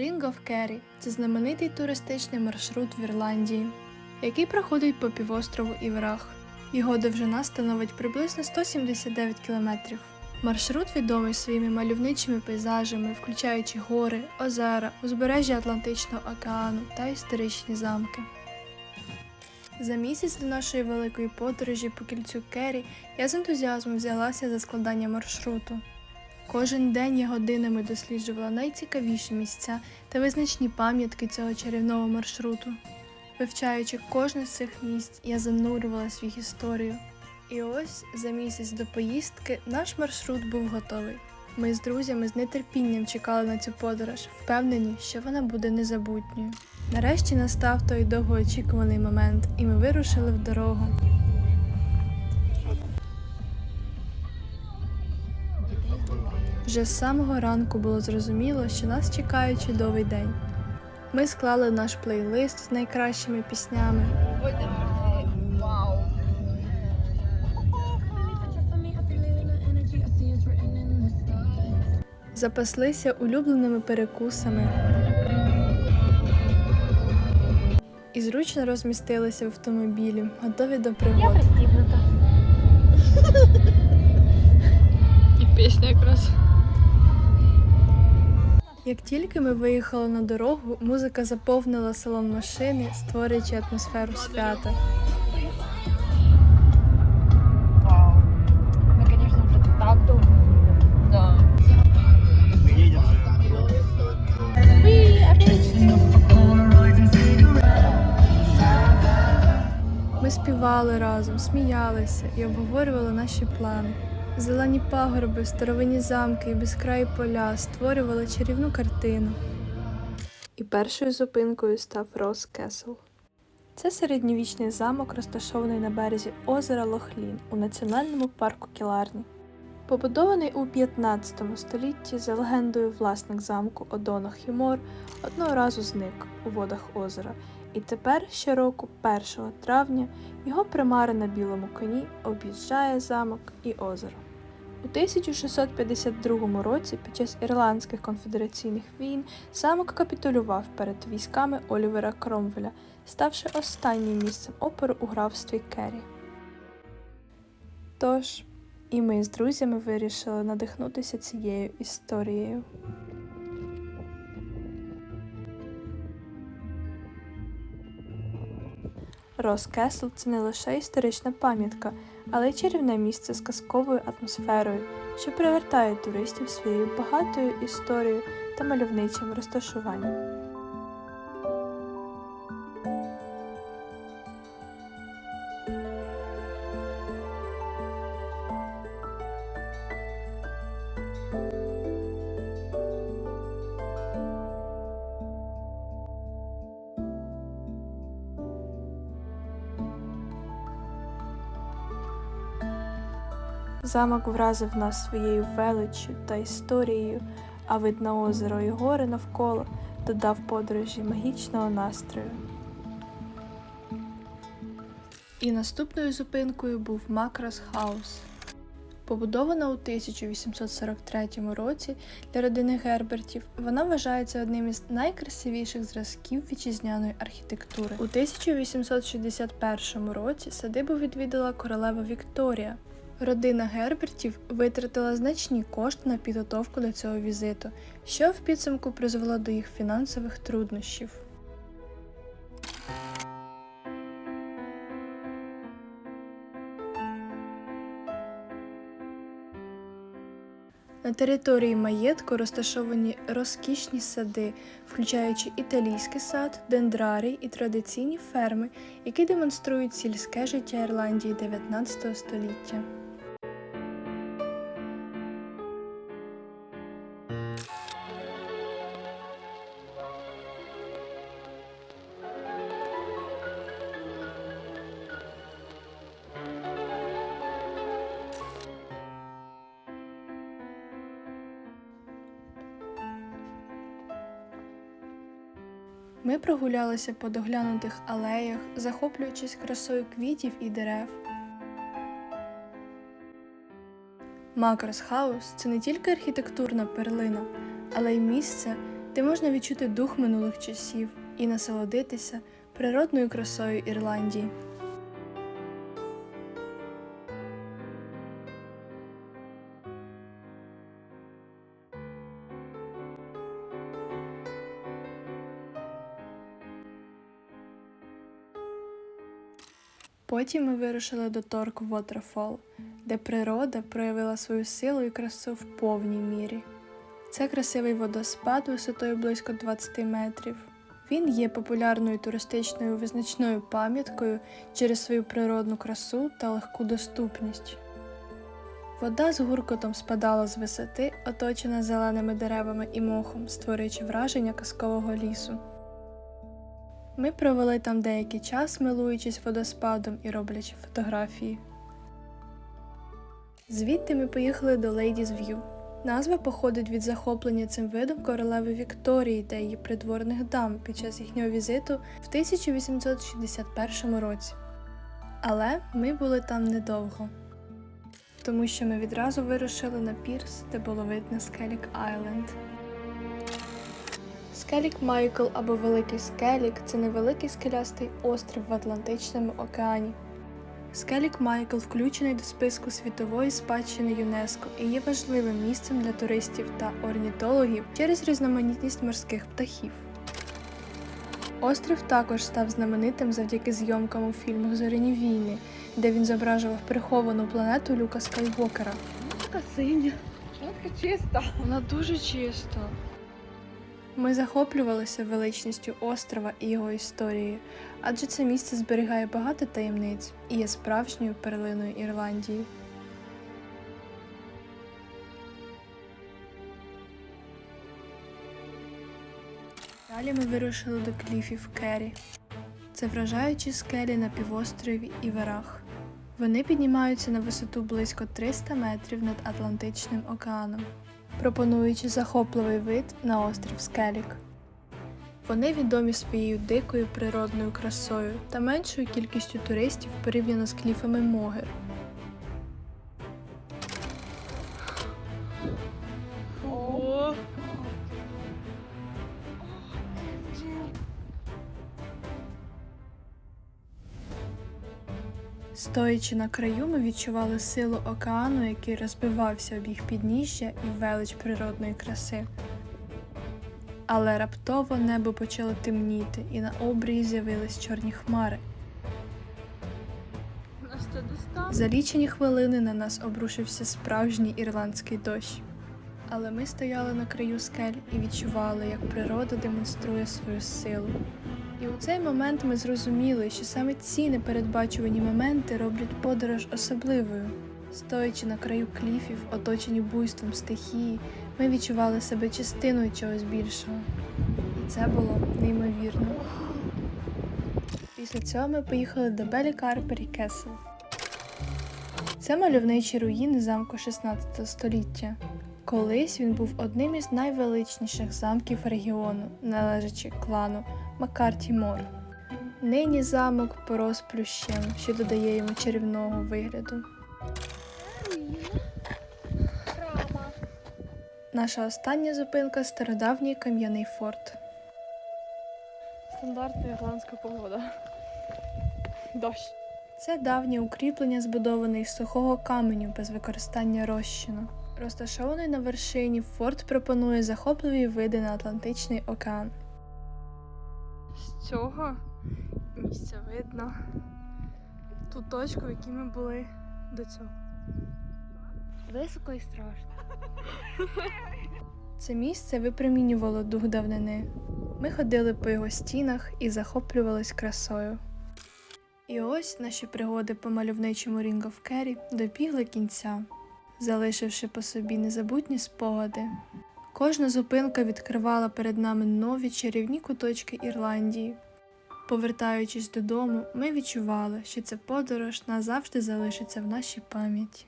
Ring of Kerry – це знаменитий туристичний маршрут в Ірландії, який проходить по півострову Іврах. Його довжина становить приблизно 179 кілометрів. Маршрут відомий своїми мальовничими пейзажами, включаючи гори, озера, узбережжя Атлантичного океану та історичні замки. За місяць до нашої великої подорожі по кільцю Керрі я з ентузіазмом взялася за складання маршруту. Кожен день я годинами досліджувала найцікавіші місця та визначні пам'ятки цього чарівного маршруту. Вивчаючи кожне з цих місць, я занурювалась в їх історію. І ось за місяць до поїздки наш маршрут був готовий. Ми з друзями з нетерпінням чекали на цю подорож, впевнені, що вона буде незабутньою. Нарешті настав той довгоочікуваний момент, і ми вирушили в дорогу. Вже з самого ранку було зрозуміло, що нас чекає чудовий день. Ми склали наш плейлист з найкращими піснями, запаслися улюбленими перекусами і зручно розмістилися в автомобілі, готові до Я пригод. пристібнута. І пісня якраз. Як тільки ми виїхали на дорогу, музика заповнила салон машини, створюючи атмосферу свята. Ми, звісно, вже так Ми співали разом, сміялися і обговорювали наші плани. Зелені пагорби, старовинні замки і безкраї поля створювали чарівну картину. І першою зупинкою став Рос Кесл. Це середньовічний замок, розташований на березі озера Лохлін у національному парку Кіларні. Побудований у 15 столітті за легендою власник замку Одоно Хімор одного разу зник у водах озера, і тепер щороку, 1 травня, його примара на білому коні об'їжджає замок і озеро. У 1652 році під час ірландських конфедераційних війн замок капітулював перед військами Олівера Кромвеля, ставши останнім місцем опору у графстві Керрі. Тож, і ми з друзями вирішили надихнутися цією історією. Рос Кесл це не лише історична пам'ятка, але й чарівне місце з казковою атмосферою, що привертає туристів своєю багатою історією та мальовничим розташуванням. Замок вразив нас своєю величчю та історією, а вид на озеро і гори навколо додав подорожі магічного настрою. І наступною зупинкою був Макрас Хаус. Побудована у 1843 році для родини Гербертів, вона вважається одним із найкрасивіших зразків вітчизняної архітектури. У 1861 році садибу відвідала королева Вікторія. Родина Гербертів витратила значні кошти на підготовку до цього візиту, що в підсумку призвело до їх фінансових труднощів. На території маєтку розташовані розкішні сади, включаючи італійський сад, дендрарій і традиційні ферми, які демонструють сільське життя Ірландії 19 століття. Ми прогулялися по доглянутих алеях, захоплюючись красою квітів і дерев. Макрос Хаус це не тільки архітектурна перлина, але й місце, де можна відчути дух минулих часів і насолодитися природною красою Ірландії. Потім ми вирушили до Торк Waterfall, де природа проявила свою силу і красу в повній мірі. Це красивий водоспад висотою близько 20 метрів. Він є популярною туристичною визначною пам'яткою через свою природну красу та легку доступність. Вода з гуркотом спадала з висоти, оточена зеленими деревами і мохом, створюючи враження казкового лісу. Ми провели там деякий час, милуючись водоспадом і роблячи фотографії. Звідти ми поїхали до Ladies View. Назва походить від захоплення цим видом королеви Вікторії та її придворних дам під час їхнього візиту в 1861 році. Але ми були там недовго, тому що ми відразу вирушили на пірс, де було видно Скелік Айленд. Скелік Майкл або Великий Скелік це невеликий скелястий острів в Атлантичному океані. Скелік Майкл включений до списку світової спадщини ЮНЕСКО і є важливим місцем для туристів та орнітологів через різноманітність морських птахів. Острів також став знаменитим завдяки зйомкам у фільмах Зоряні війни, де він зображував приховану планету Люка Скайвокера. Така синя. Така чиста. Вона дуже чиста. Ми захоплювалися величністю острова і його історією, адже це місце зберігає багато таємниць і є справжньою перлиною Ірландії. Далі ми вирушили до кліфів Керрі. Це вражаючі скелі на півострові і верах. Вони піднімаються на висоту близько 300 метрів над Атлантичним океаном пропонуючи захопливий вид на острів Скелік. Вони відомі своєю дикою природною красою та меншою кількістю туристів порівняно з кліфами Могер. Стоячи на краю, ми відчували силу океану, який розбивався об їх підніжжя і велич природної краси. Але раптово небо почало темніти, і на обрії з'явились чорні хмари. За лічені хвилини на нас обрушився справжній ірландський дощ. Але ми стояли на краю скель і відчували, як природа демонструє свою силу. І у цей момент ми зрозуміли, що саме ці непередбачувані моменти роблять подорож особливою. Стоячи на краю кліфів, оточені буйством стихії, ми відчували себе частиною чогось більшого. І це було неймовірно. Після цього ми поїхали до Белі Карпері Кесл. Це мальовничі руїни замку 16 століття. Колись він був одним із найвеличніших замків регіону, належачи клану Маккарті Мор. Нині замок порос плющем, що додає йому чарівного вигляду. Наша остання зупинка стародавній кам'яний форт. Стандартна ірландська погода. Дощ. Це давнє укріплення, збудоване із сухого каменю без використання розчину. Розташований на вершині, форт пропонує захопливі види на Атлантичний океан. З цього місця видно ту точку, в якій ми були до цього. Високо і страшно. Це місце випромінювало дух давнини. Ми ходили по його стінах і захоплювались красою. І ось наші пригоди по мальовничому Ring of Керрі добігли кінця, залишивши по собі незабутні спогади. Кожна зупинка відкривала перед нами нові чарівні куточки Ірландії. Повертаючись додому, ми відчували, що ця подорож назавжди залишиться в нашій пам'яті.